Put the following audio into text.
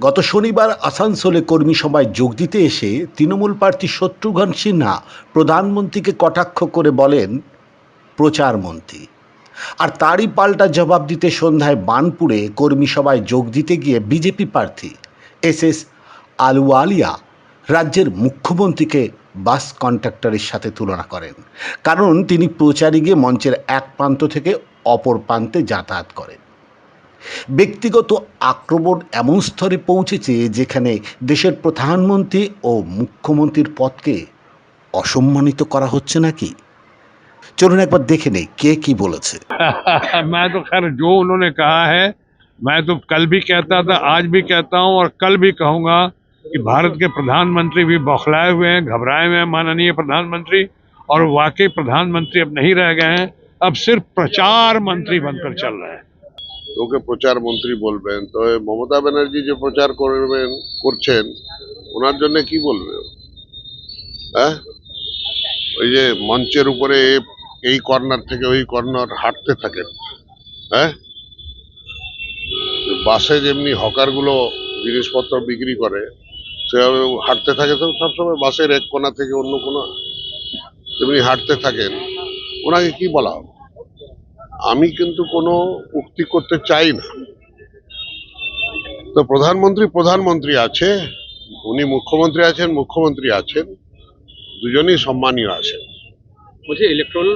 গত শনিবার আসানসোলে কর্মী সভায় যোগ দিতে এসে তৃণমূল প্রার্থী শত্রুঘ্ন সিনহা প্রধানমন্ত্রীকে কটাক্ষ করে বলেন প্রচারমন্ত্রী আর তারই পাল্টা জবাব দিতে সন্ধ্যায় বানপুরে কর্মী সভায় যোগ দিতে গিয়ে বিজেপি প্রার্থী এস এস আলুওয়ালিয়া রাজ্যের মুখ্যমন্ত্রীকে বাস কন্ট্রাক্টরের সাথে তুলনা করেন। কারণ তিনি প্রচারে গিয়ে মঞ্চের এক প্রান্ত থেকে অপর প্রান্তে যাতায়াত করেন। ব্যক্তিগত আক্রমণ এমন স্তরে পৌঁছেছে যেখানে দেশের প্রধানমন্ত্রী ও মুখ্যমন্ত্রীর পদকে অসম্মানিত করা হচ্ছে নাকি চলুন একবার দেখে নেই কে কি বলেছে मैं तो खैर जो उन्होंने कहा है मैं तो कल भी कहता था आज भी कहता हूं और कल भी कहूंगा कि भारत के प्रधानमंत्री भी बौखलाए हुए हैं घबराए हुए हैं माननीय प्रधानमंत्री और वाकई प्रधानमंत्री अब नहीं रह गए हैं अब सिर्फ प्रचार मंत्री बनकर चल रहे हैं ওকে প্রচার মন্ত্রী বলবেন। তো মমতা ব্যানার্জি যে প্রচার করবেন, করছেন, ওনার জন্য কি বলবে হ্যাঁ? ওই যে মঞ্চের উপরে এই কর্নার থেকে ওই কর্নার হাঁটতে থাকেন। হ্যাঁ? বাসে যেমনি হকারগুলো জিনিসপত্র বিক্রি করে, সেভাবে হাঁটতে থাকে তো সবসময় বাসের এক কোণা থেকে অন্য কোণা তেমনি হাঁটতে থাকেন। ওনাকে কি বলা হবে? আমি কিন্তু কোনো উক্তি করতে চাই না। তো প্রধানমন্ত্রী প্রধানমন্ত্রী আছে, উনি মুখ্যমন্ত্রী আছেন মুখ্যমন্ত্রী আছেন, দুজনেই সম্মানীয় আছেন। বলছি